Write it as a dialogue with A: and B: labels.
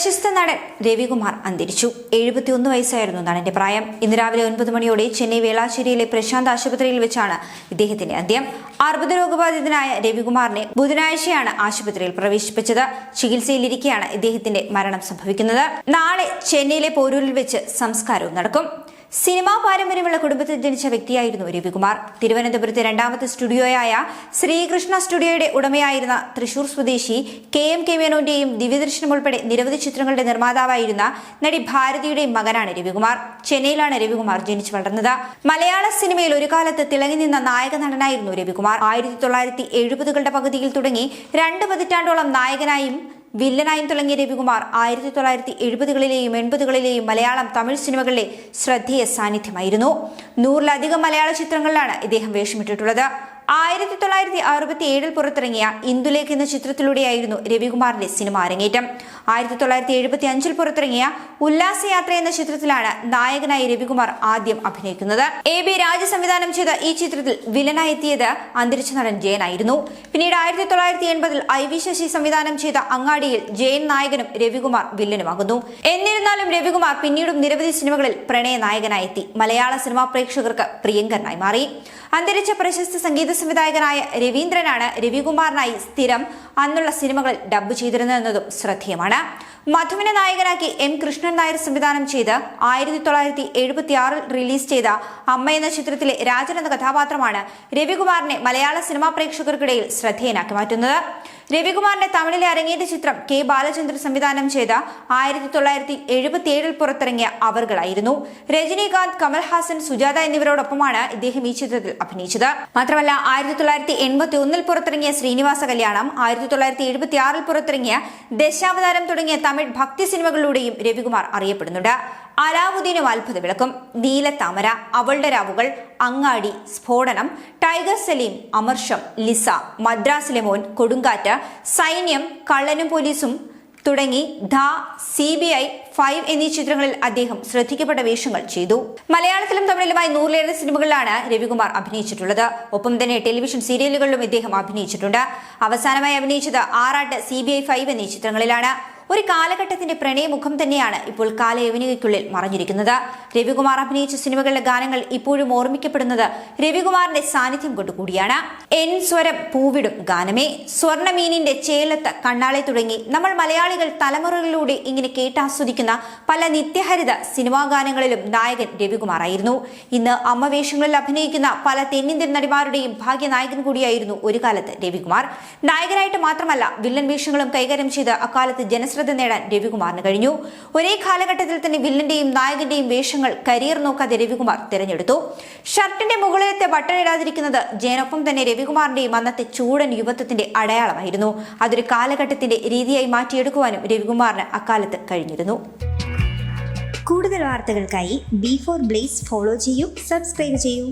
A: പ്രശസ്ത നടൻ രവികുമാർ അന്തരിച്ചു. എഴുപത്തിയൊന്ന് വയസ്സായിരുന്നു നടന്റെ പ്രായം. ഇന്ന് രാവിലെ ഒൻപത് മണിയോടെ ചെന്നൈ വേളാശ്ശേരിയിലെ പ്രശാന്ത് ആശുപത്രിയിൽ വെച്ചാണ് ഇദ്ദേഹത്തിന്റെ അന്ത്യം. അർബുദ രോഗബാധിതനായ രവികുമാറിനെ ബുധനാഴ്ചയാണ് ആശുപത്രിയിൽ പ്രവേശിപ്പിച്ചത്. ചികിത്സയിലിരിക്കെയാണ് ഇദ്ദേഹത്തിന്റെ മരണം സംഭവിക്കുന്നത്. നാളെ ചെന്നൈയിലെ പോരൂരിൽ വെച്ച് സംസ്കാരവും നടക്കും. സിനിമാ പാരമ്പര്യമുള്ള കുടുംബത്തിൽ ജനിച്ച വ്യക്തിയായിരുന്നു രവികുമാർ. തിരുവനന്തപുരത്തെ രണ്ടാമത്തെ സ്റ്റുഡിയോയായ ശ്രീകൃഷ്ണ സ്റ്റുഡിയോയുടെ ഉടമയായിരുന്ന തൃശൂർ സ്വദേശി കെ എം കെ മേനോന്റെയും ദിവ്യദർശനം ഉൾപ്പെടെ നിരവധി ചിത്രങ്ങളുടെ നിർമ്മാതാവായിരുന്ന നടി ഭാരതിയുടെയും മകനാണ് രവികുമാർ. ചെന്നൈയിലാണ് രവികുമാർ ജനിച്ചു വളർന്നത്. മലയാള സിനിമയിൽ ഒരു കാലത്ത് തിളങ്ങി നിന്ന നായക നടനായിരുന്നു രവികുമാർ. ആയിരത്തി തൊള്ളായിരത്തി എഴുപതുകളുടെ പകുതിയിൽ തുടങ്ങി രണ്ട് പതിറ്റാണ്ടോളം നായകനായും വില്ലനായും തുടങ്ങിയ രവികുമാർ ആയിരത്തി തൊള്ളായിരത്തി എഴുപതുകളിലെയും എൺപതുകളിലെയും മലയാളം തമിഴ് സിനിമകളിലെ ശ്രദ്ധേയ സാന്നിധ്യമായിരുന്നു. നൂറിലധികം മലയാള ചിത്രങ്ങളിലാണ് ഇദ്ദേഹം വേഷമിട്ടിട്ടുള്ളത്. ആയിരത്തി തൊള്ളായിരത്തി അറുപത്തി ഏഴിൽ പുറത്തിറങ്ങിയ ഇന്ദുലേഖ് എന്ന ചിത്രത്തിലൂടെയായിരുന്നു രവികുമാറിന്റെ സിനിമ അരങ്ങേറ്റം. ആയിരത്തി തൊള്ളായിരത്തി എഴുപത്തി അഞ്ചിൽ പുറത്തിറങ്ങിയ ഉല്ലാസയാത്ര എന്ന ചിത്രത്തിലാണ് നായകനായി രവികുമാർ ആദ്യം അഭിനയിക്കുന്നത്. എ ബി രാജ സംവിധാനം ചെയ്ത ഈ ചിത്രത്തിൽ വില്ലനായി എത്തിയത് അന്തരിച്ച നടൻ ജയനായിരുന്നു പിന്നീട് ആയിരത്തി തൊള്ളായിരത്തി എൺപതിൽ ഐ വി ശശി സംവിധാനം ചെയ്ത അങ്ങാടിയിൽ ജയൻ നായകനും രവികുമാർ വില്ലനുമാകുന്നു. എന്നിരുന്നാലും രവികുമാർ പിന്നീടും നിരവധി സിനിമകളിൽ പ്രണയ നായകനായി എത്തി മലയാള സിനിമാ പ്രേക്ഷകർക്ക് പ്രിയങ്കരനായി മാറി. അന്തരിച്ച പ്രശസ്ത സംഗീത സംവിധായകനായ രവീന്ദ്രനാണ് രവികുമാറിനായി സ്ഥിരം അന്നുള്ള സിനിമകൾ ഡബ്ബ് ചെയ്തിരുന്നതെന്നതും ശ്രദ്ധേയമാണ്. മധുവിനെ നായകനാക്കി എം കൃഷ്ണൻ നായർ സംവിധാനം ചെയ്ത് ആയിരത്തി തൊള്ളായിരത്തി എഴുപത്തി ആറിൽ റിലീസ് ചെയ്ത അമ്മ എന്ന ചിത്രത്തിലെ രാജൻ എന്ന കഥാപാത്രമാണ് രവികുമാറിനെ മലയാള സിനിമാ പ്രേക്ഷകർക്കിടയിൽ ശ്രദ്ധേയനാക്കി മാറ്റുന്നത്. രവികുമാറിന്റെ തമിഴിലെ അരങ്ങേറ്റ ചിത്രം കെ. ബാലചന്ദ്രൻ സംവിധാനം ചെയ്ത ആയിരത്തി തൊള്ളായിരത്തി എഴുപത്തി ഏഴിൽ പുറത്തിറങ്ങിയ അവർകളായിരുന്നു. രജനീകാന്ത് കമൽഹാസൻ സുജാത എന്നിവരോടൊപ്പമാണ് ഇദ്ദേഹം ഈ ചിത്രത്തിൽ അഭിനയിച്ചത്. മാത്രമല്ല ആയിരത്തി തൊള്ളായിരത്തി എൺപത്തി ഒന്നിൽ പുറത്തിറങ്ങിയ ശ്രീനിവാസ കല്യാണം ആയിരത്തി തൊള്ളായിരത്തി എഴുപത്തി ആറിൽ പുറത്തിറങ്ങിയ ദശാവതാരം തുടങ്ങിയ തമിഴ് ഭക്തി സിനിമകളിലൂടെയും രവികുമാർ അറിയപ്പെടുന്നുണ്ട്. അലാവുദ്ദീനും അത്ഭുത വിളക്കും. നീലത്താമര അവളുടെ രാവുകൾ അങ്ങാടി സ്ഫോടനം ടൈഗർ സലീം അമർഷം ലിസ മദ്രാസിലെ മോൻ കൊടുങ്കാറ്റ് സൈന്യം കള്ളനും പോലീസും തുടങ്ങി ധ സി ബി ഐ ഫൈവ് എന്നീ ചിത്രങ്ങളിൽ അദ്ദേഹം ശ്രദ്ധിക്കപ്പെട്ട വേഷങ്ങൾ ചെയ്തു. മലയാളത്തിലും തമിഴിലുമായി നൂറിലേറെ സിനിമകളിലാണ് രവികുമാർ അഭിനയിച്ചിട്ടുള്ളത്. ഒപ്പം തന്നെ ടെലിവിഷൻ സീരിയലുകളിലും ഇദ്ദേഹം അഭിനയിച്ചിട്ടുണ്ട്. അവസാനമായി അഭിനയിച്ചത് ആറാട്ട് സി ബി ഐ ഫൈവ് എന്നീ ചിത്രങ്ങളിലാണ്. ഒരു കാലഘട്ടത്തിന്റെ പ്രണയമുഖം തന്നെയാണ് ഇപ്പോൾ കാലയവനികയ്ക്കുള്ളിൽ മറഞ്ഞിരിക്കുന്നത്. രവികുമാർ അഭിനയിച്ച സിനിമകളിലെ ഗാനങ്ങൾ ഇപ്പോഴും ഓർമ്മിക്കപ്പെടുന്നത് രവികുമാറിന്റെ സാന്നിധ്യം കൊണ്ടുകൂടിയാണ്. എൻ സ്വരം പൂവിടും ഗാനമേ. സ്വർണമീനിന്റെ ചേലത്ത് കണ്ണാളെ തുടങ്ങി നമ്മൾ മലയാളികൾ തലമുറകളിലൂടെ ഇങ്ങനെ കേട്ടാസ്വദിക്കുന്ന പല നിത്യഹരിത സിനിമാ ഗാനങ്ങളിലും നായകൻ രവികുമാറായിരുന്നു. ഇന്ന് അമ്മവേഷങ്ങളിൽ അഭിനയിക്കുന്ന പല തെന്നിന്ത്യൻ നടിമാരുടെയും ഭാഗ്യനായകൻ കൂടിയായിരുന്നു ഒരു കാലത്ത് രവികുമാർ. നായകനായിട്ട് മാത്രമല്ല വില്ലൻ വേഷങ്ങളും കൈകാര്യം ചെയ്ത് അക്കാലത്ത് ജനശ്രദ്ധ നേടാൻ രവികുമാറിന് കഴിഞ്ഞു. ഒരേ കാലഘട്ടത്തിൽ തന്നെ വില്ലന്റെയും നായകന്റെയും വേഷങ്ങൾ കരിയർ നോക്കാതെ രവികുമാർ തിരഞ്ഞെടുത്തു. ഷർട്ടിന്റെ മുകളിലത്തെ ബട്ടൺ ഇടാതിരിക്കുന്നത് ജയനൊപ്പം തന്നെ രവികുമാറിന്റെയും അന്നത്തെ ചൂടൻ യുവത്വത്തിന്റെ അടയാളമായിരുന്നു. അതൊരു കാലഘട്ടത്തിന്റെ രീതിയായി മാറ്റിയെടുക്കുവാനും രവികുമാറിന് അക്കാലത്ത് കഴിഞ്ഞിരുന്നു.
B: കൂടുതൽ വാർത്തകൾക്കായി ബി ഫോർ ബ്ലേസ് ഫോളോ ചെയ്യൂ സബ്സ്ക്രൈബ് ചെയ്യൂ.